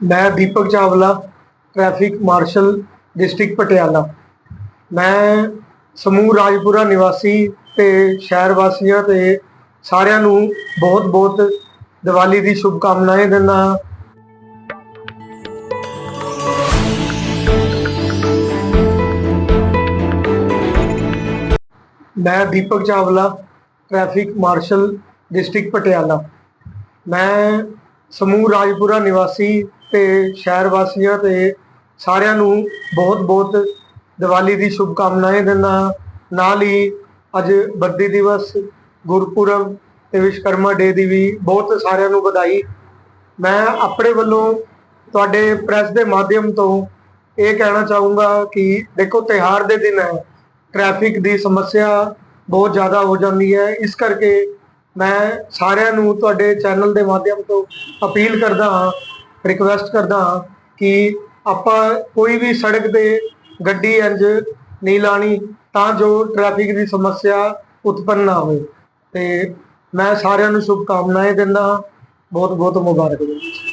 ਮੈਂ Deepak Chawla traffic marshal district Patiala. ਮੈਂ ਸਮੂਹ ਰਾਜਪੁਰਾ ਨਿਵਾਸੀ ਤੇ ਸ਼ਹਿਰ ਵਾਸੀਆਂ ਤੇ ਸਾਰਿਆਂ ਨੂੰ ਬਹੁਤ ਬਹੁਤ ਦੀਵਾਲੀ ਦੀ ਸ਼ੁਭਕਾਮਨਾਵਾਂ ਦਿੰਦਾ ਹਾਂ। ਮੈਂ Deepak Chawla traffic marshal district Patiala. ਮੈਂ ਸਮੂਹ ਰਾਜਪੁਰਾ ਨਿਵਾਸੀ ਤੇ ਸ਼ਹਿਰ ਵਾਸੀਆਂ ਤੇ ਸਾਰਿਆਂ ਨੂੰ ਬਹੁਤ-ਬਹੁਤ ਦੀਵਾਲੀ ਦੀ ਸ਼ੁਭਕਾਮਨਾਵਾਂ ਦਿੰਦਾ ਹਾਂ। ਨਾਲ ਹੀ ਅੱਜ ਬੱਦੀ ਦਿਵਸ, ਗੁਰਪੁਰਬ ਤੇ ਵਿਸ਼ਕਰਮਾ ਡੇ ਦੀ ਵੀ ਬਹੁਤ ਸਾਰਿਆਂ ਨੂੰ ਵਧਾਈ। ਮੈਂ ਆਪਣੇ ਵੱਲੋਂ ਤੁਹਾਡੇ ਪ੍ਰੈਸ ਦੇ ਮਾਧਿਅਮ ਤੋਂ ਇਹ ਕਹਿਣਾ ਚਾਹੂੰਗਾ ਕਿ ਦੇਖੋ ਤਿਹਾਰ ਦੇ ਦਿਨ ਹੈ। ਟ੍ਰੈਫਿਕ ਦੀ ਸਮੱਸਿਆ ਬਹੁਤ ਜ਼ਿਆਦਾ ਹੋ ਜਾਂਦੀ ਹੈ। ਇਸ ਕਰਕੇ ਮੈਂ ਸਾਰਿਆਂ ਨੂੰ ਤੁਹਾਡੇ ਚੈਨਲ ਦੇ ਮਾਧਿਅਮ ਤੋਂ ਅਪੀਲ ਕਰਦਾ ਹਾਂ ਰਿਕਵੈਸਟ ਕਰਦਾ ਹਾਂ ਕਿ ਆਪਾਂ ਕੋਈ ਵੀ ਸੜਕ ਤੇ ਗੱਡੀ ਇੰਜ ਨਹੀਂ ਲਾਣੀ, ਤਾਂ ਜੋ ਟ੍ਰੈਫਿਕ ਦੀ ਸਮੱਸਿਆ ਉਤਪੰਨ ਨਾ ਹੋਵੇ। ਤੇ ਮੈਂ ਸਾਰਿਆਂ ਨੂੰ ਸ਼ੁਭਕਾਮਨਾਵਾਂ ਦਿੰਦਾ ਹਾਂ। ਬਹੁਤ ਬਹੁਤ ਮੁਬਾਰਕ। ਦਿੰਦਾ